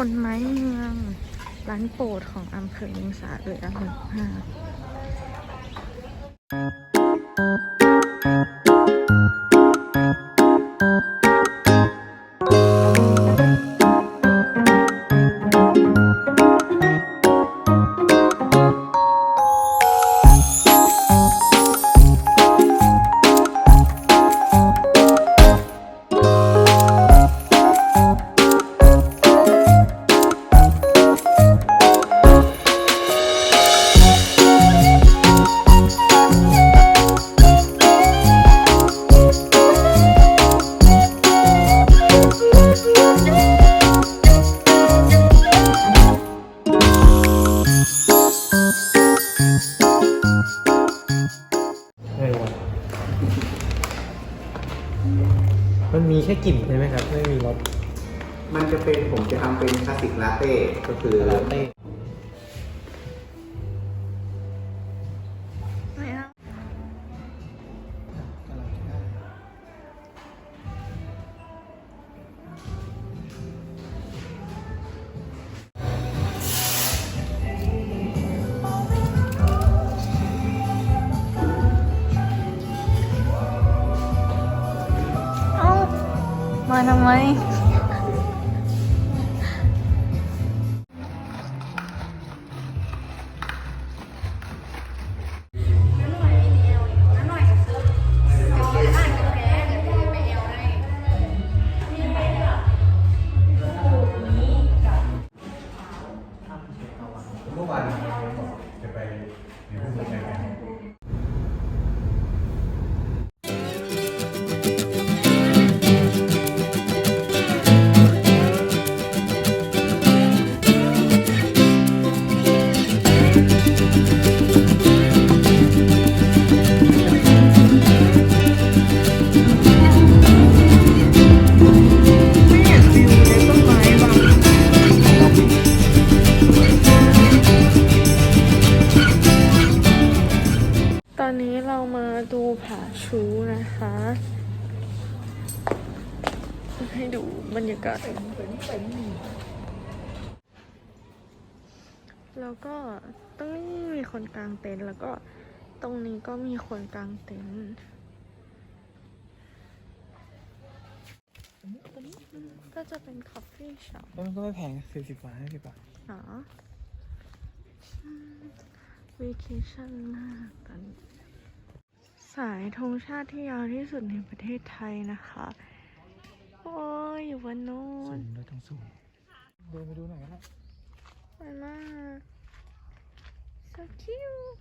คนไม้เมืองร้านโปรดของอำเภอเมืองสาเลยอันดับห้าเมันมีแค่กลิ่นใช่ไหมครับ ไม่มีรสมันจะเป็นผมจะทำเป็นคลาสสิกลาเต้ก็คือ ลาเต้ มา ให้ดูบรรยากาศ แล้วก็ตรงนี้มีคนกลางเต็นท์แล้วก็ตรงนี้ก็มีคนกลางเต็นท์ก็จะเป็นคอฟฟี่ช็อปแล้วมันก็ไม่แพงสี่สิบบาทห้าสิบบาทหรอวีเคชั่นมากตอนนี้ สายธงชาติที่ยาวที่สุดในประเทศไทยนะคะ โอ้ยอยู่บนโน้สูนงด้วยต้องสูงเดินไปดูหน่อยก็ได้สวยมาก so cute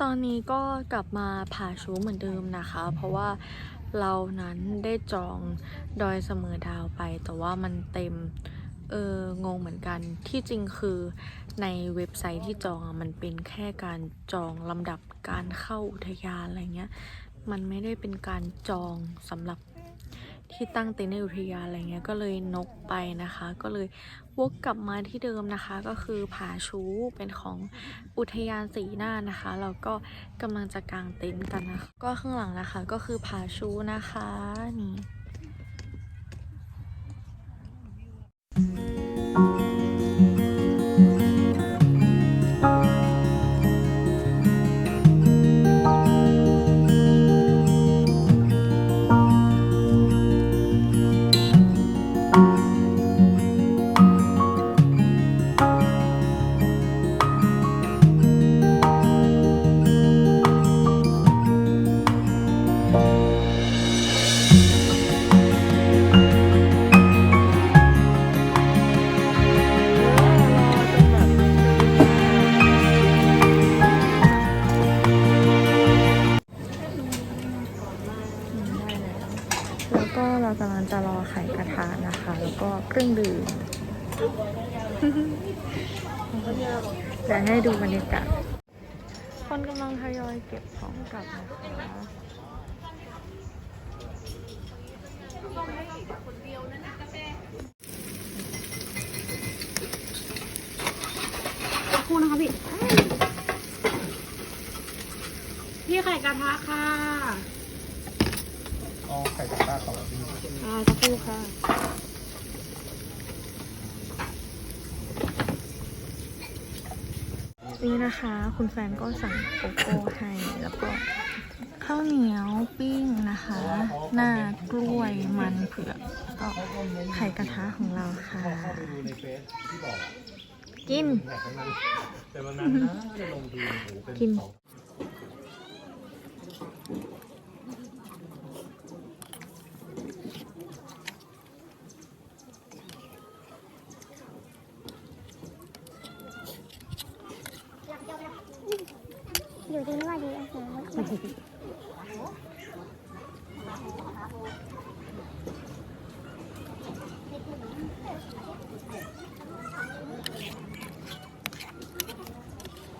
ตอนนี้ก็กลับมาผาชูเหมือนเดิมนะคะ เพราะว่าเรานั้นได้จองดอยเสมอดาวไป แต่ว่ามันเต็ม เอองงเหมือนกันที่จริงคือ ในเว็บไซต์ที่จองอะมันเป็นแค่การจองลำดับการเข้าอุทยานอะไรเงี้ย มันไม่ได้เป็นการจองสำหรับที่ตั้งเต็นท์ในอุทยานอะไรเงี้ยก็เลยนกไปนะคะ ก็เลยวกกลับมาที่เดิมนะคะ ก็คือผาชูเป็นของอุทยานสีหน้านะคะเราก็กำลังจะกางเต็นท์กันนะคะ ก็ข้างหลังนะคะก็คือผาชูนะคะนี่ ก็เรากำลังจะรอไข่กระทะนะคะ แล้วก็เครื่องดื่มเดี๋ยวให้ดูบรรยากาศคนกำลังทยอยเก็บของกลับนะคะคู่นะคะพี่ พี่ไข่กระทะค่ะ อ๋อไข่ดาวต่อดีอ่าสักครู่ค่ะ นี่นะคะ คุณแฟนก็สั่งโกโก้ให้แล้วก็ข้าวเหนียวปิ้งนะคะ หน้ากล้วยมันเผือกแล้วก็ไข่กระทะของเราค่ะดูในเฟซที่บอกกินแหละทั้งนั้นแต่วันนั้นนะจะลงดูโอ้โหเป็น กิน ส อยู่ดีไม่ว่าดีโอ้โห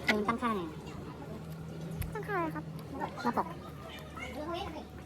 เพลงตั้งค่าไงต้งค่าอะไรครับหน้าปกก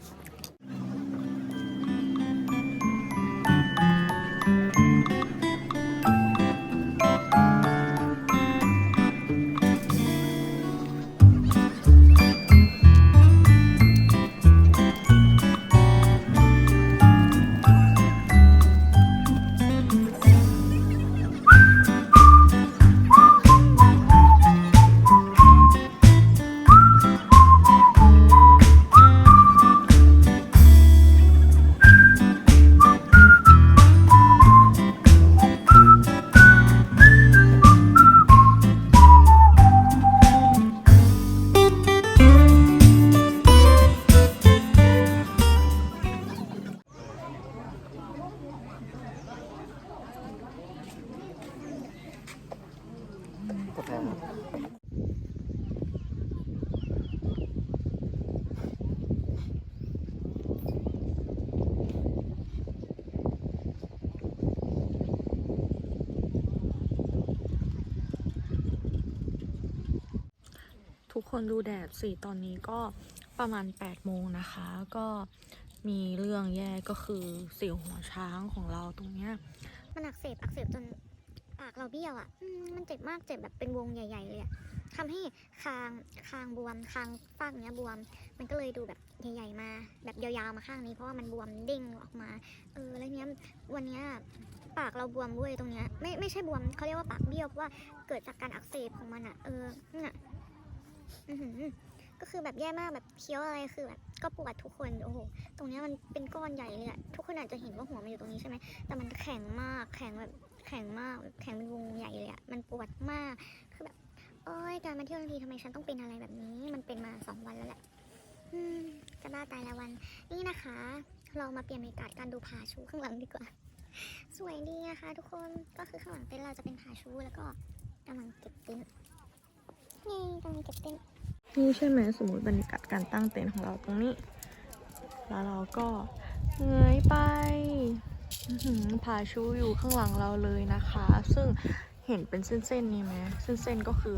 คนดูแดดสิตอนนี้ก็ประมาณ8โมงนะคะ ก็มีเรื่องแย่ก็คือสิวหัวช้างของเราตรงเนี้ยมันอักเสบอักเสบจนปากเราเบี้ยวอะมันเจ็บมากเจ็บแบบเป็นวงใหญ่ ๆ เลยอะทำให้คางคางบวมคางฟากเนี้ยบวม มันก็เลยดูแบบใหญ่ๆมา แบบยาวๆมาข้างนี้เพราะว่ามันบวมเด้งออกมา เออแล้วเนี้ยวันเนี้ยปากเราบวมด้วยตรงเนี้ยไม่ไม่ใช่บวมเขาเรียกว่าปากเบี้ยวเพราะว่าเกิดจากการอักเสบของมันอะเออเนี่ย ก็คือแบบแย่มากแบบเคี้ยวอะไรคือแบบก็ปวดทุกคนโอ้โหตรงนี้มันเป็นก้อนใหญ่เลยอะทุกคนอาจจะเห็นว่าหัวมันอยู่ตรงนี้ใช่ไหมแต่มันแข็งมากแข็งแบบแข็งมากแข็งเป็นวงใหญ่เลยอะมันปวดมากคือแบบโอ้ยการมาเที่ยวทันทีทำไมฉันต้องเป็นอะไรแบบนี้ มันเป็นมาสองวันแล้วแหละอืมจะบ้าตายละวัน นี่นะคะ เรามาเปลี่ยนบรรยากาศการดูผาชูข้างหลังดีกว่า สวยดีนะคะ ทุกคนก็คือข้างหลังเต็นท์เราจะเป็นผาชูแล้วก็กำลังเก็บเต็นท์ นี่กำลังเก็บเต็นนี่ใช่ไหมสมมติบรรยากาศการตั้งเต็นท์ของเราตรงนี้ แล้วเราก็เงยไปอื้อหือผาชูอยู่ข้างหลังเราเลยนะคะ ซึ่งเห็นเป็นเส้นๆนี่ไหมเส้นๆก็คือ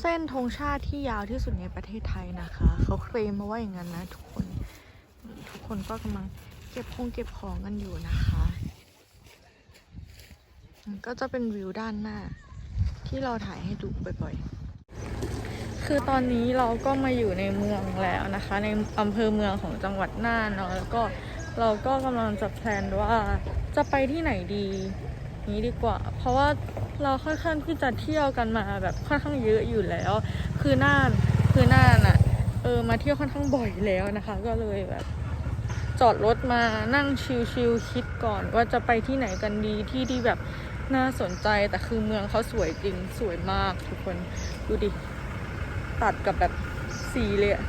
เส้นธงชาติที่ยาวที่สุดในประเทศไทยนะคะ เขาเคลมมาว่าอย่างนั้นนะทุกคน ทุกคนก็กำลังเก็บคงเก็บของกันอยู่นะคะ ก็จะเป็นวิวด้านหน้า ที่เราถ่ายให้ดูบ่อยๆ คือตอนนี้เราก็มาอยู่ในเมืองแล้วนะคะ ในอำเภอเมืองของจังหวัดน่านเนาะแล้วก็เราก็กำลังจะแพลนว่าจะไปที่ไหนดีนี้ดีกว่า เพราะว่าเราค่อนข้างที่จะเที่ยวกันมาแบบค่อนข้างเยอะอยู่แล้ว คือน่านคือน่านอะเออมาเที่ยวค่อนข้างบ่อยแล้วนะคะ ก็เลยแบบ จอดรถมานั่งชิลๆคิดก่อนว่าจะไปที่ไหนกันดีที่ที่แบบน่าสนใจแต่คือเมืองเขาสวยจริงสวยมากทุกคนดูดิ ตัดกับแบบสีเลยอะ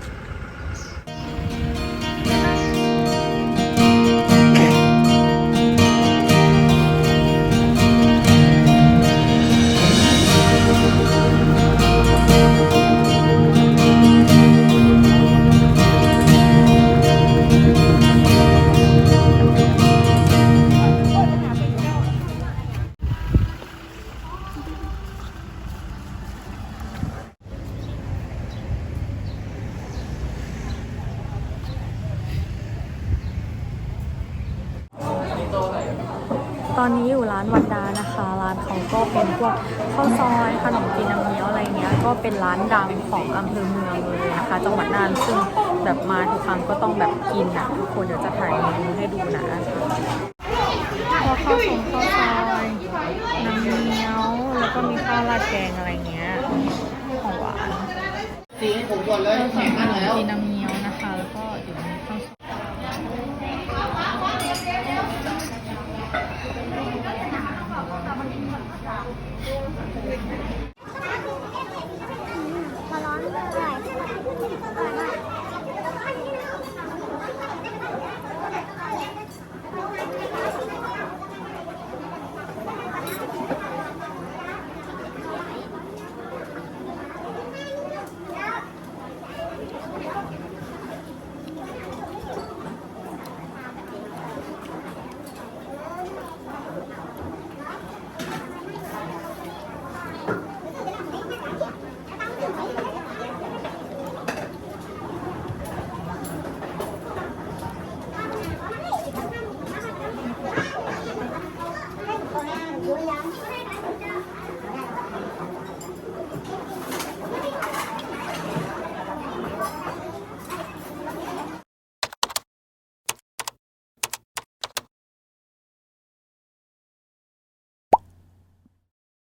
านวันดานะคะ ร้านเขาก็เป็นพวกข้าวซอยขนมจีนน้ำเงี้ยวอะไรเงี้ยก็เป็นร้านดังของอำเภอเมืองเลยนะคะจังหวัดน่านซึ่งแบบมาทุกครั้งก็ต้องแบบกินอะทุกคนเดี๋ยวจะถ่ายเมนูให้ดูนะก็ข้าวสงข้าวซอยน้ำเงี้ยวแล้วก็มีข้าวราดแกงอะไรเงี้ยของหวานสีผมก่อนเลยแข็งมากแล้วกินน้ำ